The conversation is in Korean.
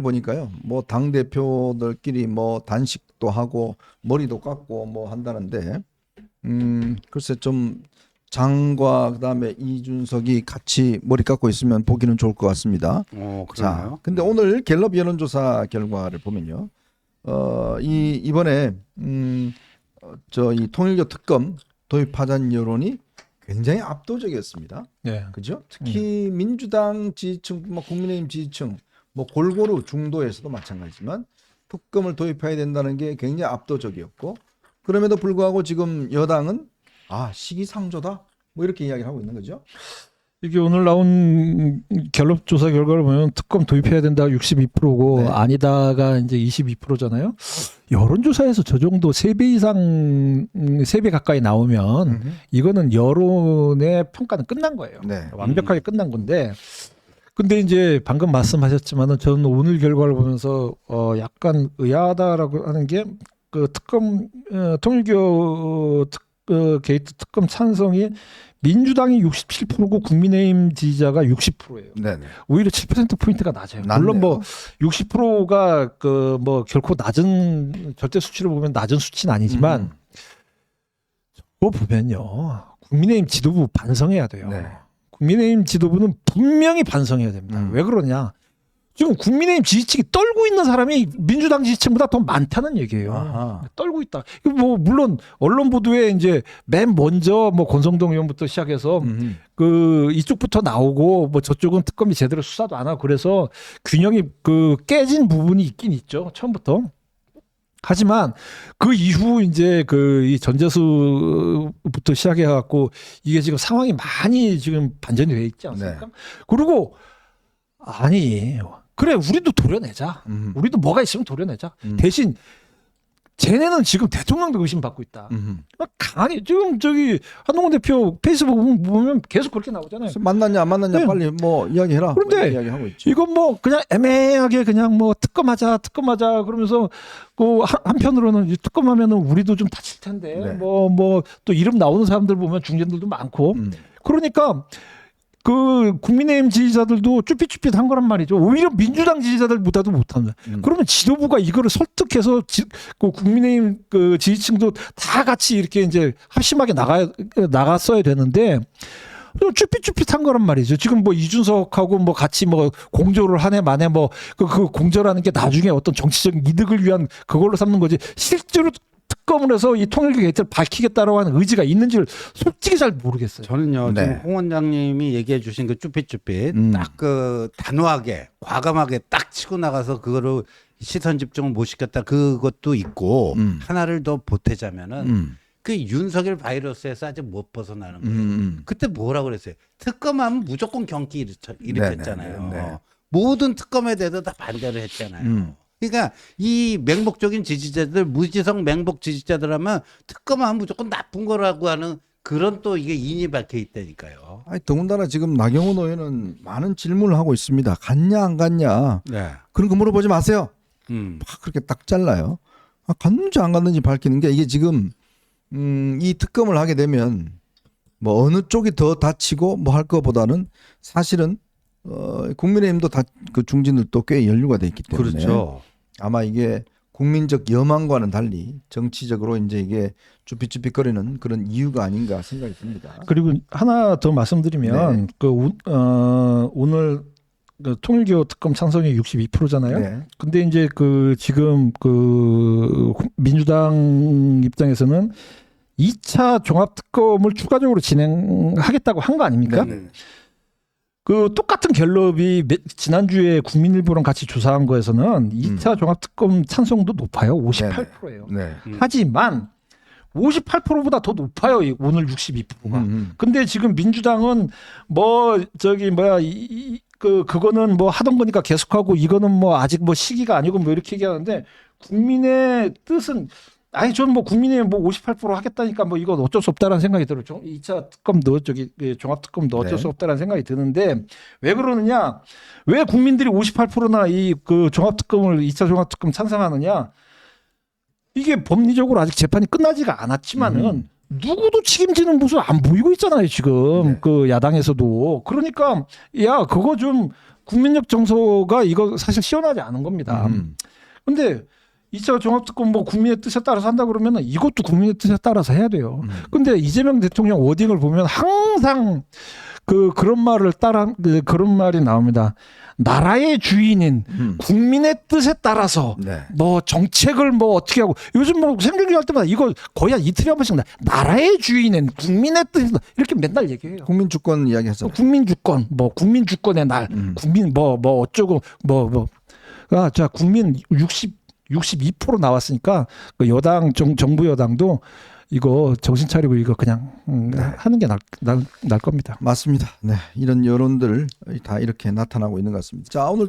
보니까요. 뭐 당 대표들끼리 뭐 단식도 하고 머리도 깎고 뭐 한다는데 음 글쎄 좀 장과 그다음에 이준석이 같이 머리 깎고 있으면 보기는 좋을 것 같습니다. 어, 자, 그러나요? 근데 오늘 갤럽 여론조사 결과를 보면요. 어, 이 이번에 음, 저 이 통일교 특검 도입하자는 여론이 굉장히 압도적이었습니다. 네. 그죠? 특히 민주당 지지층, 뭐 국민의힘 지지층, 뭐 골고루 중도에서도 마찬가지지만 특검을 도입해야 된다는 게 굉장히 압도적이었고 그럼에도 불구하고 지금 여당은 아 시기상조다 뭐 이렇게 이야기를 하고 있는 거죠. 이게 오늘 나온 갤럽 조사 결과를 보면 특검 도입해야 된다 62%고 네. 아니다가 이제 22%잖아요. 여론조사에서 저 정도 세 배 이상 세 배 가까이 나오면 이거는 여론의 평가는 끝난 거예요. 네. 완벽하게 끝난 건데 근데 이제 방금 말씀하셨지만은 저는 오늘 결과를 보면서 어 약간 의아하다라고 하는 게 그 특검 어, 통일교 특 어, 게이트 특검 찬성이 민주당이 67%고 국민의힘 지지자가 60%예요. 네, 네. 오히려 7% 포인트가 낮아요. 물론 뭐 60%가 그 뭐 결코 낮은 절대 수치를 보면 낮은 수치는 아니지만 음. 그거 보면요. 국민의힘 지도부 반성해야 돼요. 네. 국민의힘 지도부는 분명히 반성해야 됩니다. 음. 왜 그러냐? 지금 국민의힘 지지층이 떨고 있는 사람이 민주당 지지층보다 더 많다는 얘기예요. 아하. 떨고 있다. 뭐 물론 언론 보도에 이제 맨 먼저 뭐 권성동 의원부터 시작해서 음. 그 이쪽부터 나오고 뭐 저쪽은 특검이 제대로 수사도 안 하고 그래서 균형이 그 깨진 부분이 있긴 있죠. 처음부터. 하지만 그 이후 이제 그 이 전재수부터 시작해 갖고 이게 지금 상황이 많이 지금 반전이 돼 있지 않습니까? 그리고 아니 그래 우리도 도려내자. 음. 우리도 뭐가 있으면 도려내자. 음. 대신 쟤네는 지금 대통령도 의심받고 있다. 음. 막 강하게 지금 저기 한동훈 대표 페이스북 보면 계속 그렇게 나오잖아요. 만났냐 안 만났냐 네. 빨리 뭐 이야기해라. 그런데 뭐 이야기하고 있죠. 이건 뭐 그냥 애매하게 그냥 뭐 특검하자 특검하자 그러면서 그 한- 한편으로는 이 특검하면은 우리도 좀 다칠 텐데 네. 뭐뭐 또 이름 나오는 사람들 보면 중진들도 많고 음. 그러니까 그 국민의힘 지지자들도 쭈삣쭈삣한 거란 말이죠. 오히려 민주당 지지자들보다도 못한다. 음. 그러면 지도부가 이거를 설득해서 지, 그 국민의힘 그 지지층도 다 같이 이렇게 이제 합심하게 나가 나갔어야 되는데 좀 쭈삣쭈삣한 거란 말이죠. 지금 뭐 이준석하고 뭐 같이 뭐 공조를 하네 마네 뭐그 그 공조라는 게 나중에 어떤 정치적인 이득을 위한 그걸로 삼는 거지 실제로 특검을 해서 이 통일교 게이트를 밝히겠다라고 하는 의지가 있는지를 솔직히 잘 모르겠어요. 저는요 네. 지금 홍 원장님이 얘기해 주신 그 쭈삣쭈삣 음. 딱그 단호하게 과감하게 딱 치고 나가서 그거를 시선 집중을 못 시켰다 그것도 있고 음. 하나를 더 보태자면은 음. 그 윤석열 바이러스에서 아직 못 벗어나는 거예요. 음. 그때 뭐라 그랬어요? 특검하면 무조건 경기 일으켜- 일으켰잖아요. 네, 네, 네. 모든 특검에 대해서 다 반대를 했잖아요. 음. 그러니까 이 맹목적인 지지자들 무지성 맹목 지지자들 하면 특검하면 무조건 나쁜 거라고 하는 그런 또 이게 인이 박혀 있다니까요. 아니 더군다나 지금 나경원 의원은 많은 질문을 하고 있습니다. 갔냐 안 갔냐 네. 그런 거 물어보지 마세요. 음. 막 그렇게 딱 잘라요. 아, 갔는지 안 갔는지 밝히는 게 이게 지금 음, 이 특검을 하게 되면 뭐 어느 쪽이 더 다치고 뭐할 것보다는 사실은 어, 국민의힘도 다 그 중진들도 꽤 연루가 돼 있기 때문에 그렇죠. 아마 이게 국민적 여망과는 달리 정치적으로 이제 이게 쭈삣쭈삣거리는 그런 이유가 아닌가 생각이 듭니다. 그리고 하나 더 말씀드리면 네. 그 오, 어, 오늘 그 통일교 특검 찬성이 62%잖아요. 네. 근데 이제 그 지금 그 민주당 입장에서는 2차 종합 특검을 추가적으로 진행하겠다고 한 거 아닙니까? 네. 그 똑같은 갤럽이 매- 지난주에 국민일보랑 같이 조사한 거에서는 2차 종합 특검 찬성도 높아요. 58%예요. 네. 음. 하지만 58%보다 더 높아요. 이 오늘 62%가. 음, 근데 지금 민주당은 뭐 저기 뭐야 이, 이- 그 그거는 뭐 하던 거니까 계속하고 이거는 뭐 아직 뭐 시기가 아니고 뭐 이렇게 얘기하는데 국민의 뜻은 아니 저는 뭐 국민의 뭐58% 하겠다니까 뭐 이건 어쩔 수 없다라는 생각이 들어요. 2차 특검도 저기 그 종합 특검도 어쩔 네. 수 없다라는 생각이 드는데 왜 그러느냐? 왜 국민들이 58%나 이 그 종합 특검을 2차 종합 특검 찬성하느냐? 이게 법리적으로 아직 재판이 끝나지가 않았지만은 음. 누구도 책임지는 모습 안 보이고 있잖아요 지금 네. 그 야당에서도 그러니까 야 그거 좀 국민력 정서가 이거 사실 시원하지 않은 겁니다. 음. 근데 2차 종합특검 뭐 국민의 뜻에 따라서 한다 그러면은 이것도 국민의 뜻에 따라서 해야 돼요. 음. 근데 이재명 대통령 워딩을 보면 항상 그 그런 말을 따라 그 그런 말이 나옵니다. 나라의 주인인 음. 국민의 뜻에 따라서 네. 뭐 정책을 뭐 어떻게 하고 요즘 뭐 생중계 할 때마다 이거 거의 한 이틀에 한 번씩 나 나라의 주인은 국민의 뜻 이렇게 맨날 얘기해요. 국민 주권 이야기 했어. 국민 주권 뭐 국민 주권의 날 음. 국민 뭐 뭐 어쩌고 뭐 뭐 아 자 국민 60 62% 나왔으니까 그 여당 정, 정부 여당도 이거 정신 차리고 이거 그냥 음, 네. 하는 게 날 날 날 겁니다. 맞습니다. 네. 이런 여론들 다 이렇게 나타나고 있는 것 같습니다. 자, 오늘